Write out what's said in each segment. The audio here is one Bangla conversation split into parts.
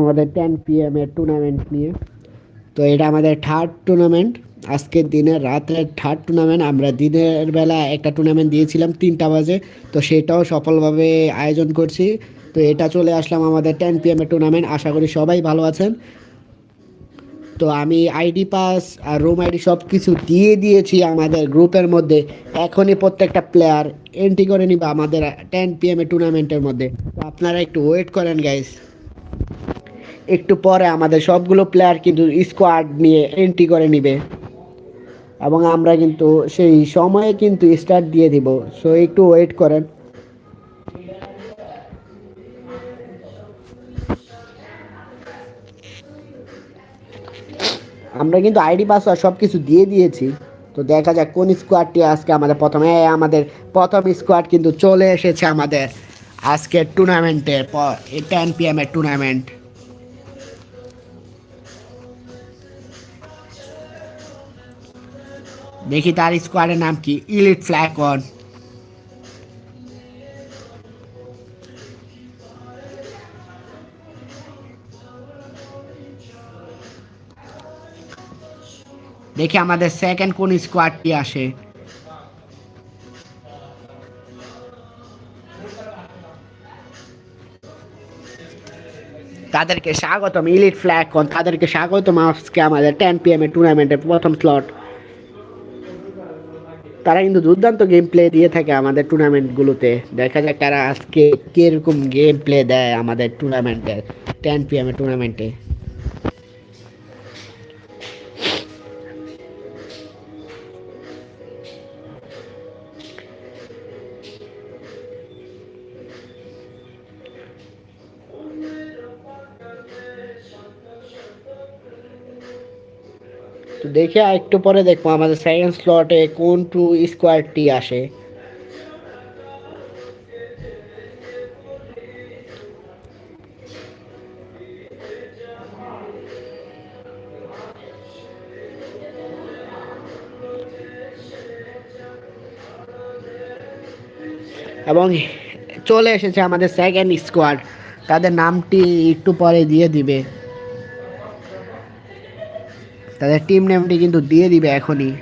আমাদের টেন পি এম এর টুর্নামেন্ট নিয়ে। তো এটা আমাদের থার্ড টুর্নামেন্ট আজকের দিনে, রাতের থার্ড টুর্নামেন্ট আমরা দিনের বেলা একটা টুর্নামেন্ট দিয়েছিলাম তিনটা বাজে। তো সেটাও সফলভাবে আয়োজন করছি। তো এটা চলে আসলাম আমাদের টেন পি এম এর টুর্নামেন্ট আশা করি সবাই ভালো আছেন। তো আমি আইডি পাস আর রুম আইডি সব কিছু দিয়ে দিয়েছি আমাদের গ্রুপের মধ্যে। এখনই প্রত্যেকটা প্লেয়ার এন্ট্রি করে নিবা আমাদের টেন পি এম এ টুর্নামেন্টের মধ্যে। তো আপনারা একটু ওয়েট করেন গাইস একটু পরে আমাদের সবগুলো প্লেয়ার কিন্তু স্কোয়াড নিয়ে এন্ট্রি করে নিবে। এবং আমরা কিন্তু সেই সময়ে কিন্তু স্টার্ট দিয়ে দিব। সো একটু ওয়েট করেন। আমরা কিন্তু আইডি পাসওয়ার্ড সব কিছু দিয়ে দিয়েছি। তো দেখা যাক কোন স্কোয়াডটি আজকে আমাদের প্রথমে। আমাদের প্রথম স্কোয়াড কিন্তু চলে এসেছে আমাদের আজকের টুর্নামেন্টের টেন পি এম এর টুর্নামেন্ট দেখি তার স্কোয়াডের নাম কি ইলিট ফ্ল্যাকন দেখি আমাদের সেকেন্ড কোন স্কোয়াডটি আসে তাদেরকে স্বাগতম ইলিট ফ্ল্যাগ তাদেরকে স্বাগতম আজকে আমাদের টেন পি এম এর টুর্নামেন্টের প্রথম স্লট তারা কিন্তু দুর্দান্ত গেম প্লে দিয়ে থাকে আমাদের টুর্নামেন্টগুলোতে দেখা যাক তারা আজকে কীরকম গেম প্লে দেয় আমাদের টুর্নামেন্টে টেন পি এম টুর্নামেন্টে দেখে একটু পরে দেখব আমাদের সেকেন্ড স্লটে কোন টু স্কোয়ারটি আসে। এবং চলে এসেছে আমাদের সেকেন্ড স্কোয়াড তাদের নামটি একটু পরে দিয়ে দিবে। তাদের টিম নেমটি কিন্তু দিয়ে দিবে এখনই।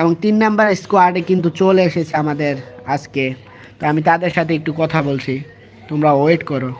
এবং তিন নাম্বার স্কোয়াডে কিন্তু চলে এসেছে আমাদের আজকে। তো আমি তাদের সাথে একটু কথা বলছি। তোমরা ওয়েট করো।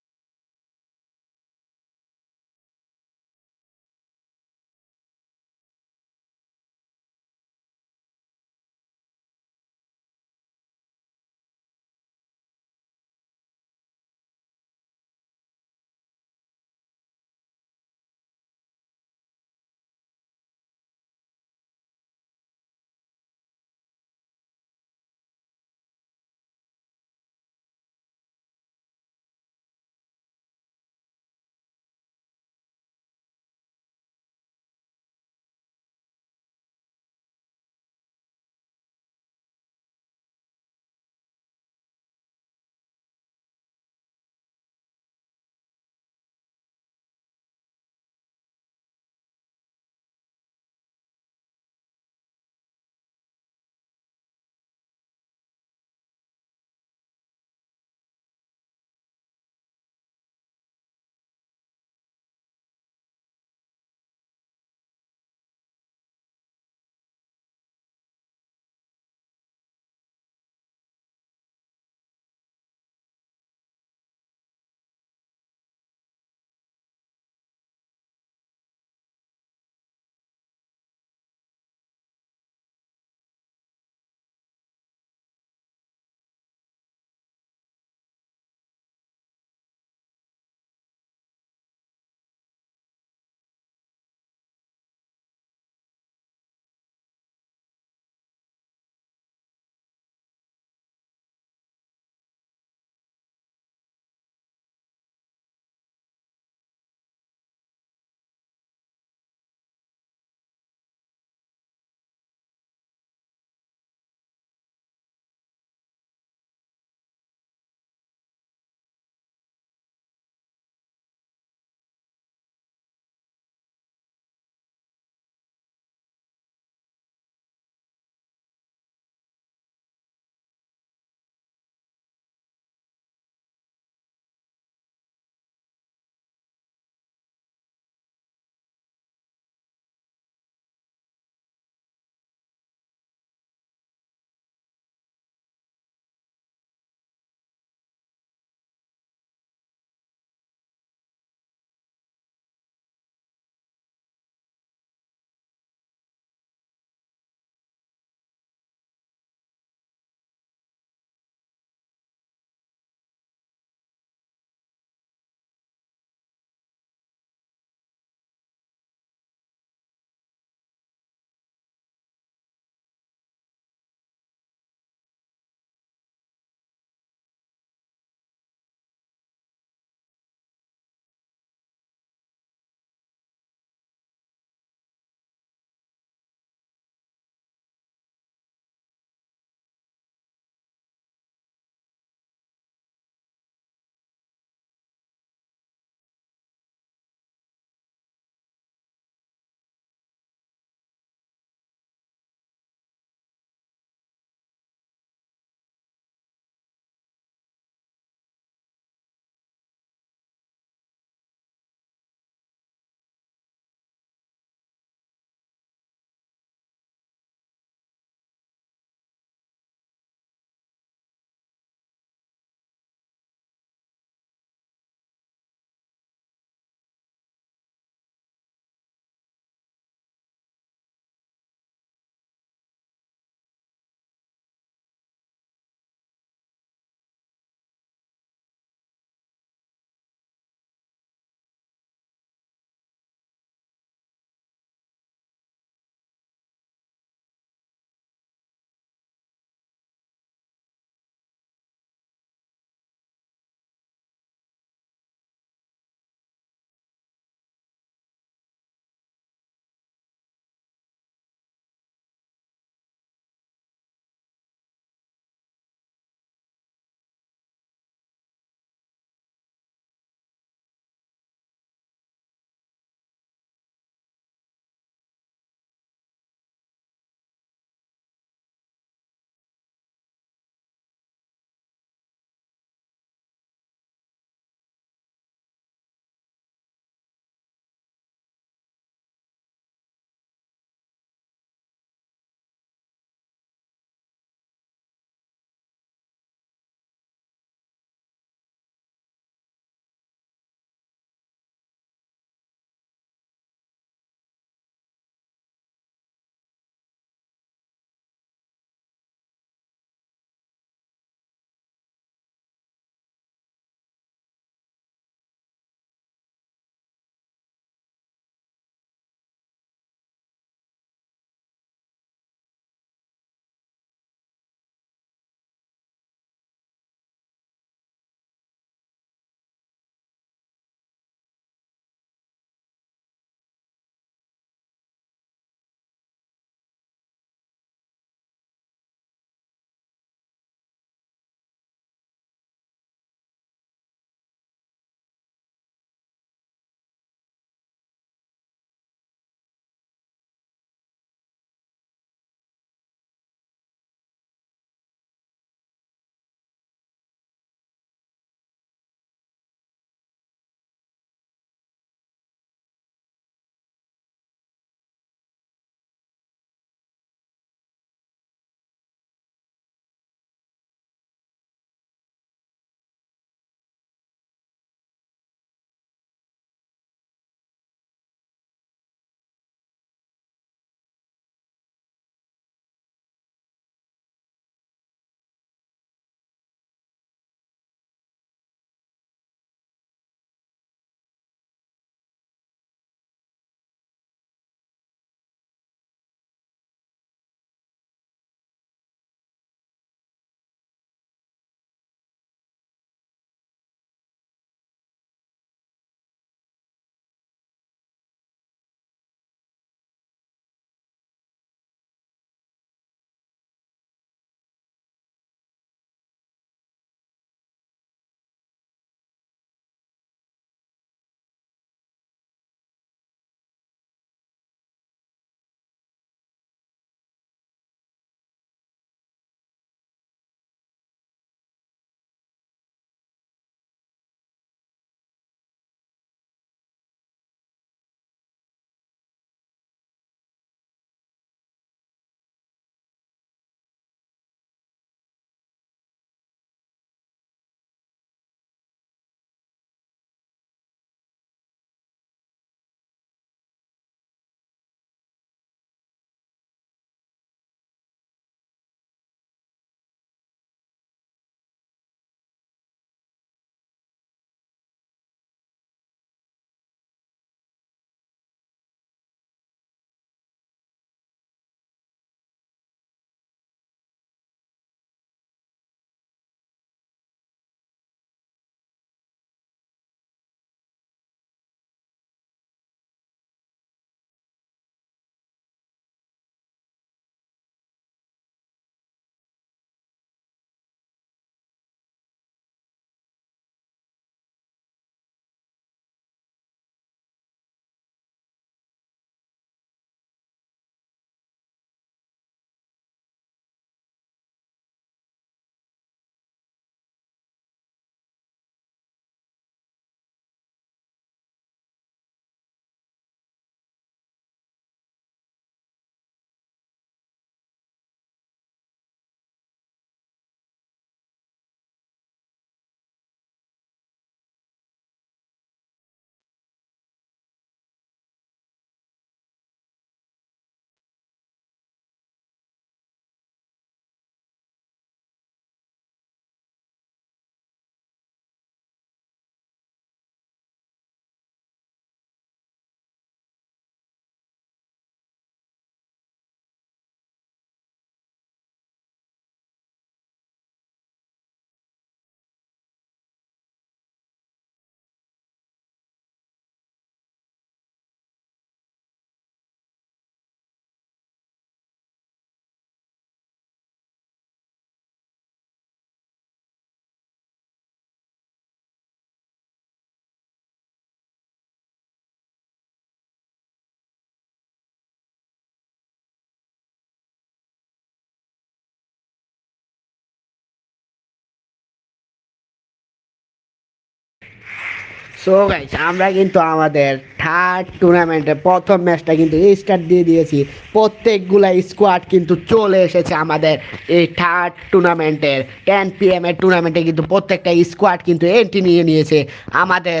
সো গাইস আমরা কিন্তু আমাদের থার্ড টুর্নামেন্টের প্রথম ম্যাচটা কিন্তু স্টার্ট দিয়ে দিয়েছি। প্রত্যেকগুলা স্কোয়াড কিন্তু চলে এসেছে আমাদের এই থার্ড টুর্নামেন্টের টেন পি এম এর টুর্নামেন্টে কিন্তু প্রত্যেকটা স্কোয়াড কিন্তু এন্ট্রি নিয়ে নিয়েছে। আমাদের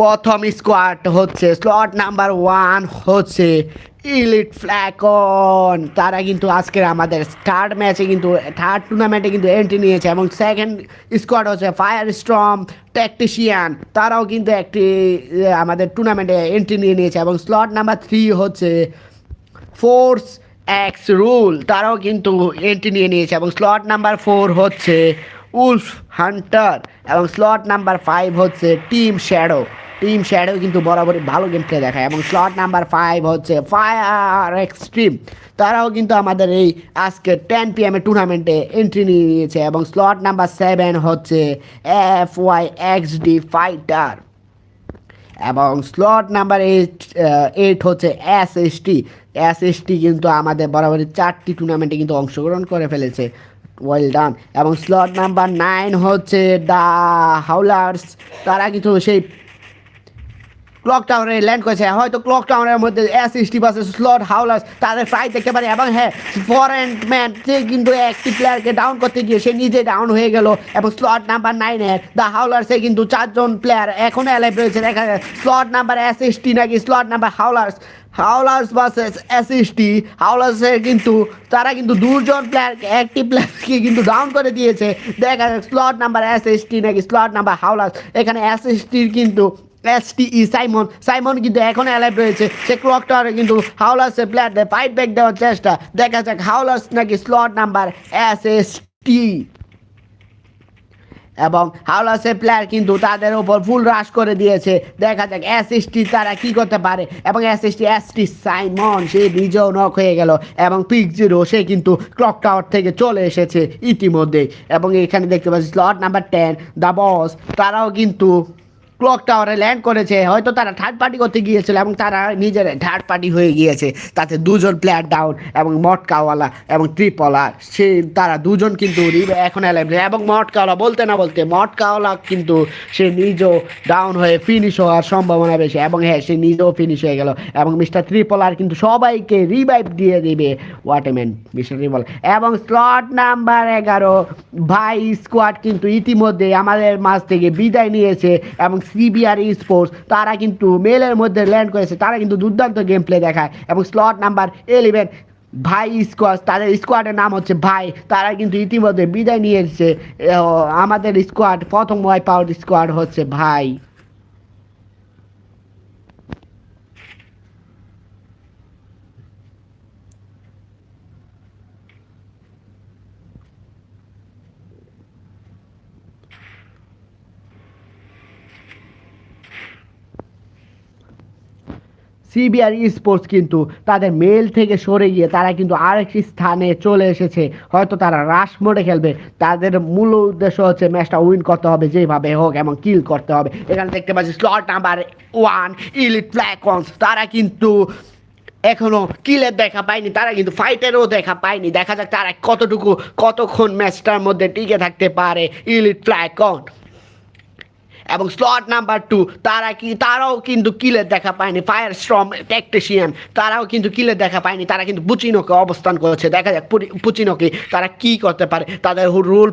প্রথম স্কোয়াড হচ্ছে স্লট নাম্বার ওয়ান হচ্ছে ইলিট ফ্ল্যাকন তারা কিন্তু আজকের আমাদের থার্ড ম্যাচে কিন্তু থার্ড টুর্নামেন্টে কিন্তু এন্ট্রি নিয়েছে এবং সেকেন্ড স্কোয়াড হচ্ছে ফায়ার স্ট্রম ট্যাকটিশিয়ান তারাও কিন্তু একটি আমাদের টুর্নামেন্টে এন্ট্রি নিয়ে নিয়েছে এবং স্লট নাম্বার থ্রি হচ্ছে ফোর্স এক্স রুল তারাও কিন্তু এন্ট্রি নিয়ে নিয়েছে এবং স্লট নাম্বার ফোর হচ্ছে উলফ হান্টার এবং স্লট নাম্বার ফাইভ হচ্ছে টিম শ্যাডো টিম শ্যাডো কিন্তু বরাবরই ভালো গেম প্লে দেখায় এবং স্লট নাম্বার ফাইভ হচ্ছে ফায়ার এক্সট্রিম তারাও কিন্তু আমাদের এই আজকে টেন পি এমের টুর্নামেন্টে এন্ট্রি নিয়ে নিয়েছে এবং স্লট নাম্বার সেভেন হচ্ছে F Y X D fighter এবং স্লট নাম্বার এইট এইট হচ্ছে S S T S S T কিন্তু আমাদের বরাবরই চারটি টুর্নামেন্টে কিন্তু অংশগ্রহণ করে ফেলেছে। ওয়েল ডান এবং স্লট নাম্বার নাইন হচ্ছে দ্য হাউলার্স তারা কিন্তু সেই ক্লক ল্যান্ড করেছে। হয়তো ক্লক টাওয়ারের মধ্যে এস বাসে স্লট হাউলার্স তাদের ফাইট দেখতে পারে। এবং হ্যাঁ ফরেন ম্যান সে কিন্তু একটি প্লেয়ারকে ডাউন করতে গিয়ে সে নিজে ডাউন হয়ে গেল। এবং স্লট নাম্বার নাইনের দ্য হাউলার্সে কিন্তু চারজন প্লেয়ার এখনও অ্যালাইভ রয়েছে। দেখা যায় স্লট নাম্বার এস নাকি slot number howlers howlers versus SST হাওলার্সের কিন্তু, তারা কিন্তু দুজন প্লেয়ার একটি প্লেয়ারকে কিন্তু ডাউন করে দিয়েছে। দেখা স্লট নাম্বার এসএসটি নাকি স্লট নাম্বার হাওলার্স এখানে এসএসটির কিন্তু এসটিই সাইমন সাইমন কিন্তু এখন অ্যালাইভ রয়েছে। সে ক্লক টাওয়ারে কিন্তু হাওলার্সের প্লেয়ারদের ফাইট ব্যাক দেওয়ার চেষ্টা। দেখা যাক হাওলার্স নাকি slot number S S T এবং হাওলাসের প্লেয়ার কিন্তু তাদের ওপর ফুল রাশ করে দিয়েছে। দেখা যাক এসএসটি তারা কি করতে পারে। এবং এসএসটি এসটি সাইমন সে নিজেও নক হয়ে গেল। এবং পিক জিরো সে কিন্তু ক্লক টাওয়ার থেকে চলে এসেছে ইতিমধ্যেই। এবং এখানে দেখতে পাচ্ছি slot number ten the boss তারাও কিন্তু ক্লক টাওয়ারে ল্যান্ড করেছে, হয়তো তারা থার্ড পার্টি করতে গিয়েছিল এবং তারা নিজের থার্ড পার্টি হয়ে গিয়েছে। তাতে দুজন প্লেয়ার ডাউন এবং মটকাওয়ালা এবং ট্রিপওয়ালা সে তারা দুজন কিন্তু এখন অ্যালাইভ এবং মটকাওয়ালা বলতে না বলতে, মটকাওয়ালা কিন্তু সে নিজেও ডাউন হয়ে ফিনিশ হওয়ার সম্ভাবনা বেশি এবং হ্যাঁ সে নিজেও ফিনিশ হয়ে গেল এবং মিস্টার ত্রিপলার কিন্তু সবাইকে রিভাইভ দিয়ে দিবে ওয়াটেম্যান মিস্টার ত্রিপল। এবং স্লট নাম্বার এগারো, ভাই স্কোয়াড কিন্তু ইতিমধ্যে আমাদের মাঝ থেকে বিদায় নিয়েছে এবং সিবিআর স্পোর্টস তারা কিন্তু মেলের মধ্যে ল্যান্ড করেছে, তারা কিন্তু দুর্দান্ত গেম প্লে দেখায় এবং স্লট নাম্বার এলেভেন ভাই স্কোয়াড তাদের স্কোয়াডের নাম হচ্ছে ভাই, তারা কিন্তু ইতিমধ্যে বিদায় নিয়ে এসেছে আমাদের স্কোয়াড প্রথম ওয়াইপ আউট স্কোয়াড হচ্ছে ভাই। সিবিআর স্পোর্টস কিন্তু তাদের মেল থেকে সরে গিয়ে তারা কিন্তু আরেকটি স্থানে চলে এসেছে। হয়তো তারা রাশ মোডে খেলবে। তাদের মূল উদ্দেশ্য হচ্ছে ম্যাচটা উইন করতে হবে, যেভাবে হোক এবং কিল করতে হবে। এখানে দেখতে পাচ্ছি slot number one elite falcons তারা কিন্তু এখনও কিলের দেখা পায়নি, তারা কিন্তু ফাইটেরও দেখা পায়নি। দেখা যাক তারা কতটুকু, কতক্ষণ ম্যাচটার মধ্যে টিকে থাকতে পারে ইলিট ফ্ল্যাকন এবং স্লট নাম্বার টু তারা কি, তারাও কিন্তু কিলের দেখা পায়নি। ফায়ার স্ট্রম টেকটেশিয়ান তারাও কিন্তু কিলের দেখা পায়নি। তারা কিন্তু পুচিনোকে অবস্থান করেছে। দেখা যাক পুচিনোকে তারা কি করতে পারে। তাদের রুল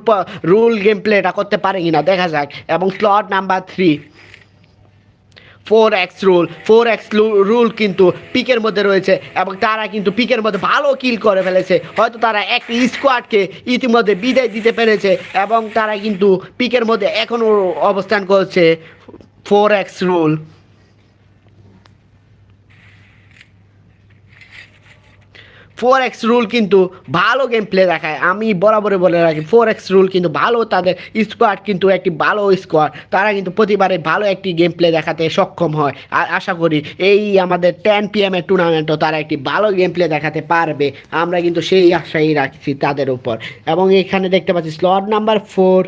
রুল গেম প্লেটা করতে পারে কি না দেখা যাক। এবং slot number three four X rule four X rule কিন্তু পিকের মধ্যে রয়েছে এবং তারা কিন্তু পিকের মধ্যে ভালো কিল করে ফেলেছে। হয়তো তারা একটি স্কোয়াডকে ইতিমধ্যে বিদায় দিতে পেরেছে এবং তারা কিন্তু পিকের মধ্যে এখনও অবস্থান করছে four X rule four X rule কিন্তু ভালো গেম প্লে দেখায়। আমি বরাবরই বলে রাখি ফোর এক্স রুল কিন্তু ভালো, তাদের স্কোয়াড কিন্তু একটি ভালো স্কোয়াড তারা কিন্তু প্রতিবারে ভালো একটি গেম প্লে দেখাতে সক্ষম হয়। আর আশা করি এই আমাদের টেন পি এম এর টুর্নামেন্টও তারা একটি ভালো গেম প্লে দেখাতে পারবে। আমরা কিন্তু সেই আশাই রাখছি তাদের উপর। এবং এখানে দেখতে পাচ্ছি স্লট নাম্বার ফোর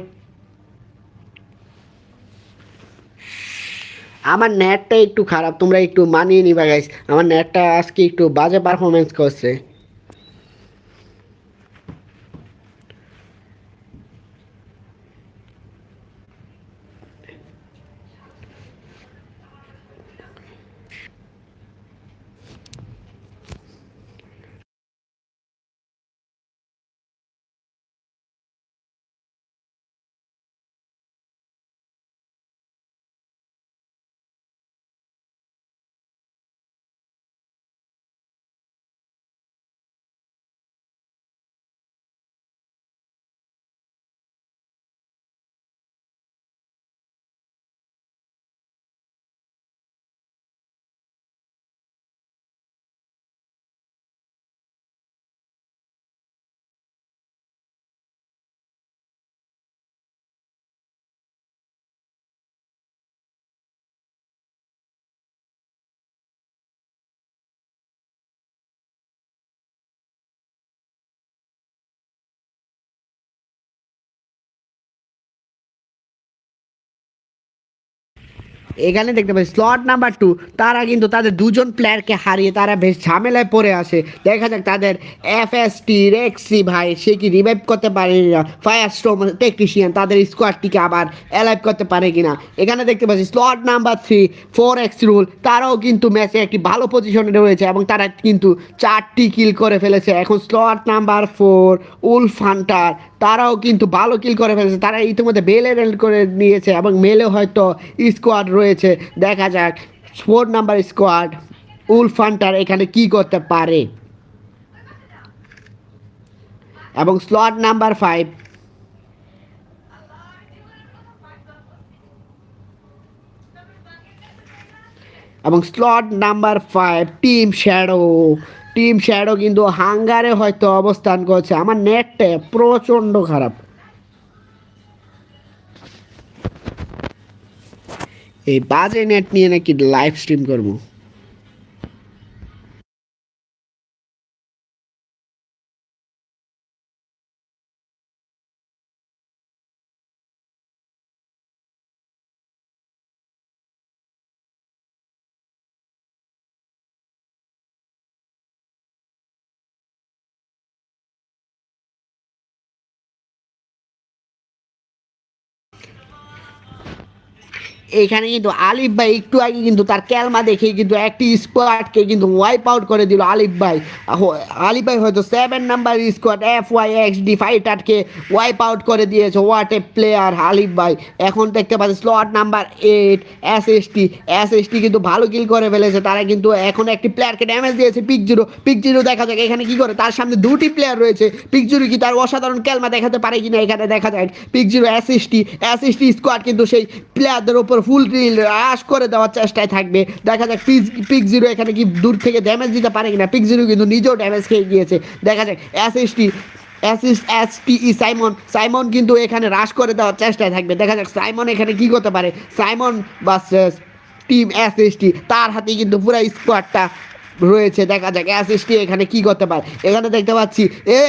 আমার নেটটা একটু খারাপ, তোমরা একটু মানিয়ে নিবা গাইস আমার নেটটা আজকে একটু বাজে পারফরমেন্স করছে। এখানে দেখতে পাচ্ছি স্লট নাম্বার টু তারা কিন্তু তাদের দুজন প্লেয়ারকে হারিয়ে তারা বেশ ঝামেলায় পড়ে আসে দেখা যাক তাদের এফ এস টি রেক্সি ভাই, সে কি রিভাইভ করতে পারে না ফায়ার স্টোম টেকনিশিয়ান তাদের স্কোয়াডটিকে আবার অ্যালাইভ করতে পারে কিনা? এখানে দেখতে পাচ্ছি slot number three four X rule তারাও কিন্তু ম্যাচে একটি ভালো পজিশনে রয়েছে এবং তারা কিন্তু চারটি কিল করে ফেলেছে। এখন slot number four wolf hunter তারাও কিন্তু ভালো কিল করে ফেলেছে। তারা ইতিমধ্যে বেলে করে নিয়েছে এবং মেলে হয়তো স্কোয়াড রয়েছে দেখা যাক four number squad wolf hunter এখানে কি করতে পারে। এবং স্লট নাম্বার ফাইভ এবং slot number five team shadow team shadow কিন্তু হাঙ্গারে হয়তো অবস্থান করছে। আমার নেটটা প্রচণ্ড খারাপ। এই বাজে নেট নিয়ে নাকি লাইভ স্ট্রিম করব। এখানে কিন্তু আলিফ ভাই একটু আগে কিন্তু তার ক্যালমা দেখে কিন্তু একটি স্কোয়াডকে কিন্তু ওয়াইপ আউট করে দিল আলিফ ভাই। আলিফ ভাই হয়তো seven number squad F Y X D ফাইটারকে wipe out করে দিয়েছে। হোয়াট এ প্লেয়ার আলিফ ভাই। এখন দেখতে পাচ্ছি slot number eight S S T S S T কিন্তু ভালো কিল করে ফেলেছে। তারা কিন্তু এখন একটি প্লেয়ারকে ড্যামেজ দিয়েছে পিক জিরো পিক জিরো দেখা যাক এখানে কি করে। তার সামনে দুটি প্লেয়ার রয়েছে। পিক জিরো কি তার অসাধারণ ক্যালমা দেখাতে পারে কিনা এখানে দেখা যায়। Peak zero S T squad কিন্তু সেই প্লেয়ারদের উপর ফুল ড্রিল রাশ করে দেওয়ার চেষ্টায় থাকবে। দেখা যাক পিক পিক জিরো এখানে কি দূর থেকে ড্যামেজ দিতে পারে কিনা। পিক জিরো কিন্তু নিজেও ড্যামেজ খেয়ে গিয়েছে। দেখা যাক S S T E Simon Simon কিন্তু এখানে হ্রাস করে দেওয়ার চেষ্টায় থাকবে। দেখা যাক সাইমন এখানে কি করতে পারে। সাইমন বা টিম এস টি তার হাতেই কিন্তু পুরো স্কোয়াডটা রয়েছে, দেখা যাক এস এস টি এখানে কি করতে পারে। এখানে দেখতে পাচ্ছি এ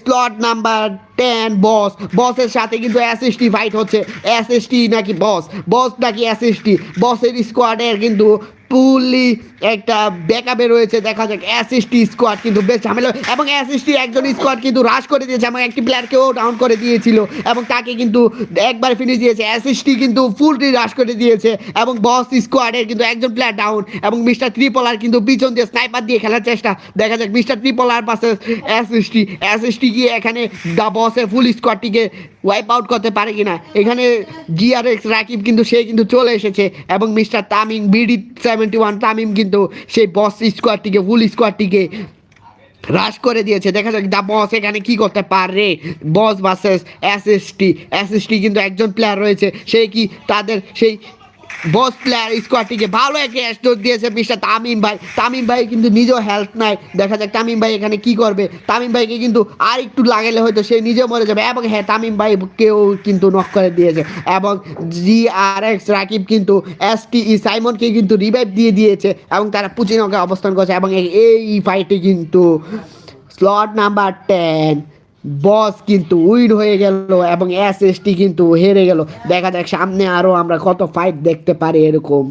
স্লট নাম্বার টেন বস বসের সাথে কিন্তু এস এস টি ফাইট হচ্ছে। এস এস টি নাকি বস বস নাকি এস এস টি বসের স্কোয়াডের কিন্তু ফুললি একটা ব্যাকআপে রয়েছে, দেখা যাক অ্যাসিস্টি স্কোয়াড কিন্তু বেশ ঝামেলা। এবং অ্যাসিস্টি একজন স্কোয়াড কিন্তু হ্রাস করে দিয়েছে, এবং একটি প্লেয়ারকেও ডাউন করে দিয়েছিল, এবং তাকে কিন্তু একবার ফিনিশ দিয়েছে। অ্যাসিস্টি কিন্তু ফুলটি হ্রাস করে দিয়েছে, এবং বস স্কোয়াডের কিন্তু একজন প্লেয়ার ডাউন এবং মিস্টার ত্রিপলার কিন্তু পিছন দিয়ে স্নাইপার দিয়ে খেলার চেষ্টা। দেখা যাক মিস্টার ত্রিপলার পাশে অ্যাসিস্টি অ্যাসিস্টি গিয়ে এখানে দ্য বসের ফুল স্কোয়াডটিকে ওয়াইপ আউট করতে পারে কিনা? এখানে জিআরএক্স রাকিব কিন্তু সে কিন্তু চলে এসেছে এবং mister Tamim BD seventy one Tamim কিন্তু সেই বস স্কোয়াডটিকে ফুল স্কোয়াডটিকে হ্রাস করে দিয়েছে। দেখা যাক দা বস এখানে কি করতে পারে। বস ভার্সেস এস টি কিন্তু একজন প্লেয়ার রয়েছে। সে কি তাদের সেই বস প্লেয়ার স্কোয়াডটিকে ভালো একটা স্টোর দিয়েছে মিস্টার তামিম ভাই। তামিম ভাই কিন্তু নিজেও হেল্প নাই। দেখা যাক তামিম ভাই এখানে কি করবে। তামিম ভাইকে কিন্তু আর একটু লাগালে হয়তো সে নিজেও মরে যাবে এবং হ্যাঁ তামিম ভাই কেউ কিন্তু নক করে দিয়েছে। এবং জি আর এক্স রাকিব কিন্তু এস টি ই সাইমনকে কিন্তু রিভাইভ দিয়ে দিয়েছে এবং তারা পুচিনকে অবস্থান করছে এবং এই- ফাইটে কিন্তু স্লট নাম্বার টেন বস কিন্তু উইড হয়ে গেল এবং এস এস টি কিন্তু হেরে গেল। দেখা যাক সামনে আরও আমরা কত ফাইট দেখতে পারি এরকম।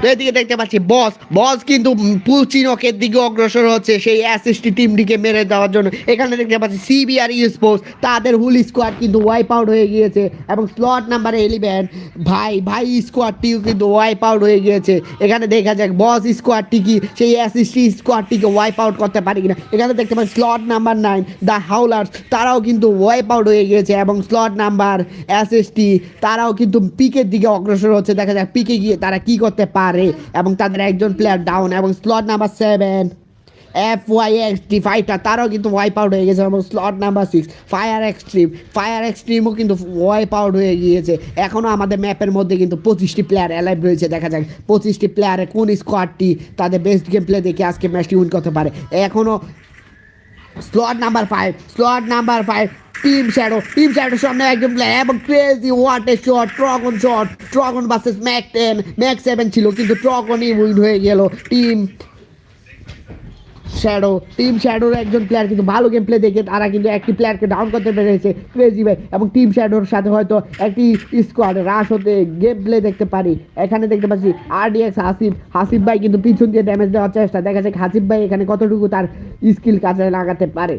তো এদিকে দেখতে পাচ্ছি বস বস কিন্তু পুচিনকের দিকে অগ্রসর হচ্ছে, সেই অ্যাসিস্টি টিমটিকে মেরে দেওয়ার জন্য। এখানে দেখতে পাচ্ছি সিবিআর স্পোর্টস তাদের হুল স্কোয়াড কিন্তু ওয়াইপ আউট হয়ে গিয়েছে এবং স্লট নাম্বার এলিভেন ভাই ভাই স্কোয়াডটিও কিন্তু ওয়াইপ আউট হয়ে গিয়েছে। এখানে দেখা যাক বস স্কোয়াডটি কি, সেই অ্যাসিস্টি স্কোয়াডটিকে ওয়াইপ আউট করতে পারে কিনা। এখানে দেখতে পাচ্ছি slot number nine the howlers তারাও কিন্তু ওয়াইপ আউট হয়ে গিয়েছে এবং স্লট নাম্বার এসএসটি তারাও কিন্তু পিকের দিকে অগ্রসর হচ্ছে। দেখা যাক পিকে গিয়ে তারা কি করতে পারে। এবং তাদের একজন প্লেয়ার ডাউন এবং slot number seven F Y X T fighter তারাও কিন্তু ওয়াইপ আউট হয়ে গেছে এবং slot number six fire extreme fire এক্সট্রিমও কিন্তু ওয়াইপ আউট হয়ে গিয়েছে। এখনও আমাদের ম্যাপের মধ্যে কিন্তু পঁচিশটি প্লেয়ার অ্যালাইভ রয়েছে। দেখা যাক পঁচিশটি প্লেয়ারে কোন স্কোয়াডটি তাদের বেস্ট গেম প্লে দেখে আজকে ম্যাচটি উইন করতে পারে। এখনও slot number five slot number five team shadow team শ্যাডোর সামনে একজন প্লেয়ার এবং crazy what shot ট্রগন shot ট্রগন versus mac ten mac seven ছিল, কিন্তু ট্রগনই উইন হয়ে গেল। টিম শ্যাডো টিম শ্যাডোর একজন প্লেয়ার কিন্তু ভালো গেম প্লে দেখে, তারা কিন্তু একটি প্লেয়ারকে ডাউন করতে পেরেছে ক্রেজি ভাই। এবং টিম শ্যাডোর সাথে হয়তো একটি স্কোয়াড রাশ হতে গেম প্লে দেখতে পারি। এখানে দেখতে পাচ্ছি আরডিএক্স হাসিব হাসিব ভাই কিন্তু পিছন দিয়ে ড্যামেজ দেওয়ার চেষ্টা। দেখা যাক হাসিব ভাই এখানে কতটুকু তার স্কিল কাজে লাগাতে পারে।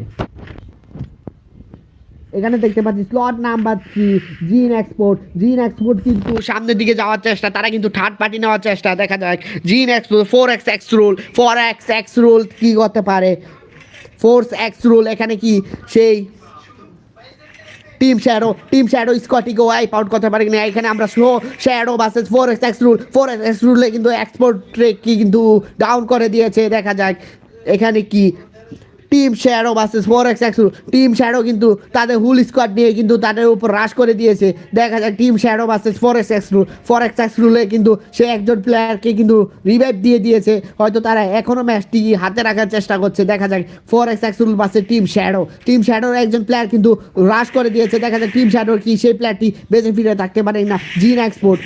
এখানে দেখতে পাচ্ছি slot number three gin export gin export কিন্তু সামনের দিকে যাওয়ার চেষ্টা, তারা কিন্তু থার্ড পার্টি নেওয়ার চেষ্টা, দেখা যায় gin export four X X role four X X role কী করতে পারে? ফোর্স এক্স রোল এখানে কি? সেই টিম শ্যাডো টিম শ্যাডো স্কটিকে ওয়াইপ আউট করতে পারে কিনা? এখানে আমরা slow shadow versus four X X rule four X X রুলে কিন্তু এক্সপোর্ট কি কিন্তু ডাউন করে দিয়েছে, দেখা যাক। এখানে কি? Team shadow versus four X X team shadow কিন্তু তাদের হুল স্কোয়াড নিয়ে কিন্তু তাদের উপর রাশ করে দিয়েছে। দেখা যাক team shadow versus four X X rule four X X রুলে কিন্তু সে একজন প্লেয়ারকে কিন্তু রিভাইভ দিয়ে দিয়েছে। হয়তো তারা এখনও ম্যাচটি হাতে রাখার চেষ্টা করছে। দেখা যাক four X X rule versus team shadow team শ্যাডোর একজন প্লেয়ার কিন্তু রাশ করে দিয়েছে। দেখা যাক টিম শ্যাডোর কি সেই প্লেয়ারটি বেঁচে ফিরে থাকতে পারে না জিন এক্সপোর্ট